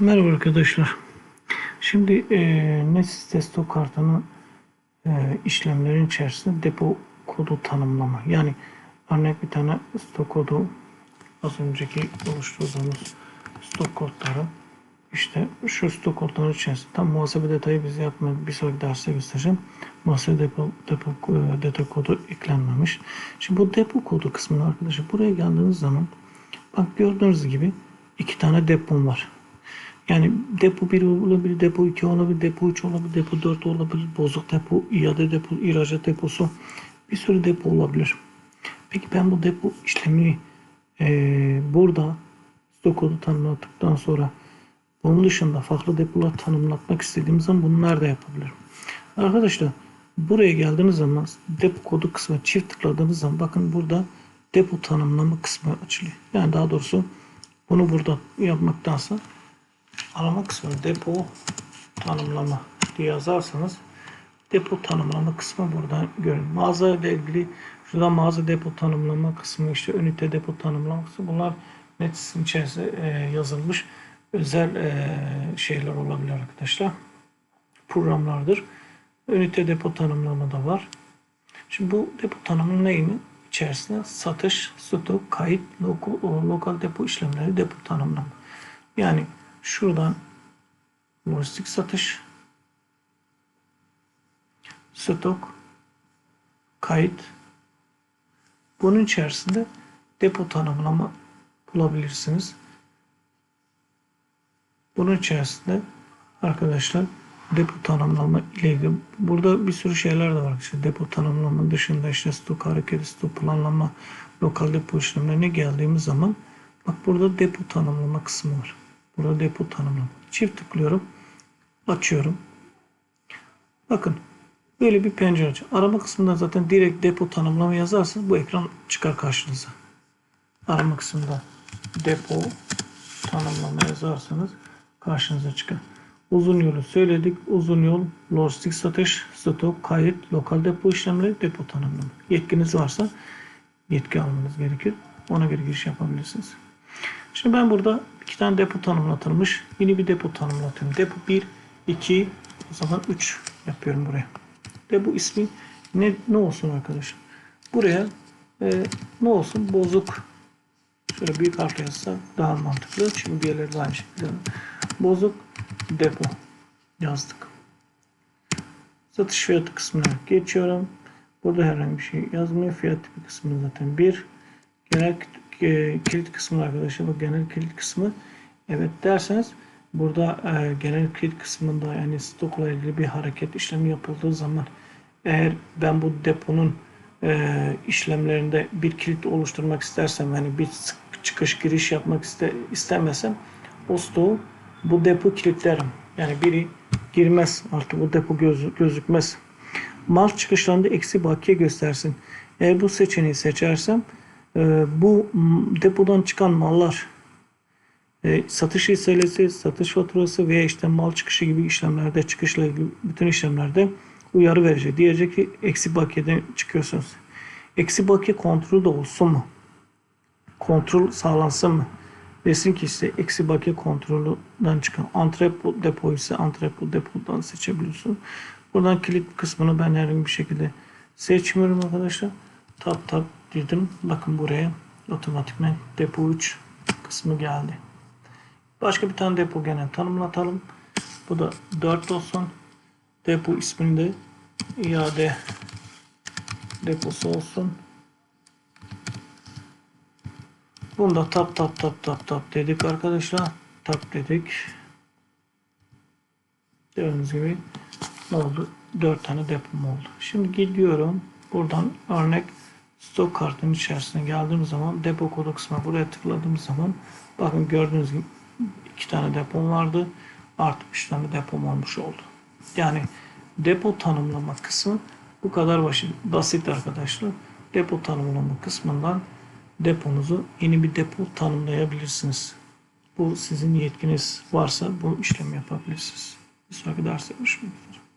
Merhaba arkadaşlar. Şimdi e, Nesiste stok kartının e, işlemlerin içerisinde depo kodu tanımlama. Yani örnek bir tane stok kodu az önceki oluşturduğumuz stok kodları işte şu stok kodların içerisinde tam muhasebe detayı biz yapmadık. Bir sonraki derste göstereceğim. Muhasebe depo, depo, e, depo kodu eklenmemiş. Şimdi bu depo kodu kısmını arkadaşlar buraya geldiğiniz zaman bak gördüğünüz gibi iki tane depom var. Yani depo 1 olabilir, depo 2 olabilir, depo 3 olabilir, depo 4 olabilir, bozuk depo, iade depo, ihracat deposu bir sürü depo olabilir. Peki ben bu depo işlemini eee, burada stok kodu tanımladıktan sonra bunun dışında farklı depolar tanımlatmak istediğim zaman bunu nerede yapabilirim? Arkadaşlar buraya geldiğiniz zaman depo kodu kısmına çift tıkladığınız zaman bakın burada depo tanımlama kısmı açılıyor. Yani daha doğrusu bunu burada yapmaktansa arama kısmına depo tanımlama diye yazarsanız depo tanımlama kısmı buradan görün. Mağaza ile ilgili şurada mağaza depo tanımlama kısmı işte ünite depo tanımlama kısmı bunlar Nets'in içerisinde yazılmış özel e, şeyler olabilir arkadaşlar. Programlardır. Ünite depo tanımlama da var. Şimdi bu depo tanımı neyini? İçerisinde satış, stok, kayıt, lokal depo işlemleri, depo tanımlama. Yani şuradan lojistik satış, stok, kayıt. Bunun içerisinde depo tanımlama bulabilirsiniz. Bunun içerisinde arkadaşlar depo tanımlama ile ilgili burada bir sürü şeyler de var. İşte depo tanımlama dışında işte stok hareketi, stok planlama, lokal depo işlemlerine geldiğimiz zaman bak burada depo tanımlama kısmı var. Burada depo tanımlama. Çift tıklıyorum. Açıyorum. Bakın böyle bir pencere açıyor. Arama kısmında zaten direkt depo tanımlama yazarsanız bu ekran çıkar karşınıza. Arama kısmında depo tanımlama yazarsanız karşınıza çıkar. Uzun yolu söyledik. Uzun yol, lojistik satış, stok, kayıt, lokal depo işlemleri, depo tanımlama. Yetkiniz varsa yetki almanız gerekir. Ona göre giriş yapabilirsiniz. Şimdi ben burada iki tane depo tanımlatılmış. Yeni bir depo tanımlatıyorum. Depo 1, 2, o zaman 3 yapıyorum buraya. Depo ismi ne, ne olsun arkadaşlar? Buraya e, ne olsun? Bozuk. Şöyle büyük harfle yazsa daha mantıklı. Şimdi diğerleri de aynı şekilde. Bozuk depo yazdık. Satış fiyatı kısmına geçiyorum. Burada herhangi bir şey yazmıyor. Fiyat tipi kısmı zaten bir. Genel e, kilit kısmı arkadaşlar. Bu genel kilit kısmı. Evet derseniz burada e, genel kilit kısmında yani stokla ilgili bir hareket işlemi yapıldığı zaman eğer ben bu deponun e, işlemlerinde bir kilit oluşturmak istersem yani bir çıkış giriş yapmak iste, istemesem o stoğu bu depo kilitlerim. Yani biri girmez artık bu depo göz, gözükmez. Mal çıkışlarında eksi bakiye göstersin. Eğer bu seçeneği seçersem bu m, depodan çıkan mallar e, satış hisselesi, satış faturası veya işte mal çıkışı gibi işlemlerde çıkışla ilgili bütün işlemlerde uyarı verecek. Diyecek ki eksi bakiyeden çıkıyorsunuz. Eksi bakiye kontrolü de olsun mu? Kontrol sağlansın mı? Desin ki işte eksi bakiye kontrolünden çıkan antrepo depo ise antrepo depodan seçebiliyorsun. Buradan kilit kısmını ben herhangi bir şekilde seçmiyorum arkadaşlar. Tap tap dedim. Bakın buraya otomatikman depo 3 kısmı geldi. Başka bir tane depo gene tanımlatalım. Bu da 4 olsun. Depo ismini de iade deposu olsun. Bunda tap tap tap tap tap dedik arkadaşlar. Tap dedik. Gördüğünüz gibi ne oldu? 4 tane depom oldu. Şimdi gidiyorum. Buradan örnek stok kartının içerisine geldiğim zaman depo kodu kısmına buraya tıkladığım zaman bakın gördüğünüz gibi iki tane depom vardı. Artı 3 tane depom olmuş oldu. Yani depo tanımlama kısmı bu kadar basit arkadaşlar. Depo tanımlama kısmından deponuzu yeni bir depo tanımlayabilirsiniz. Bu sizin yetkiniz varsa bu işlemi yapabilirsiniz. Bir sonraki derste görüşmek üzere.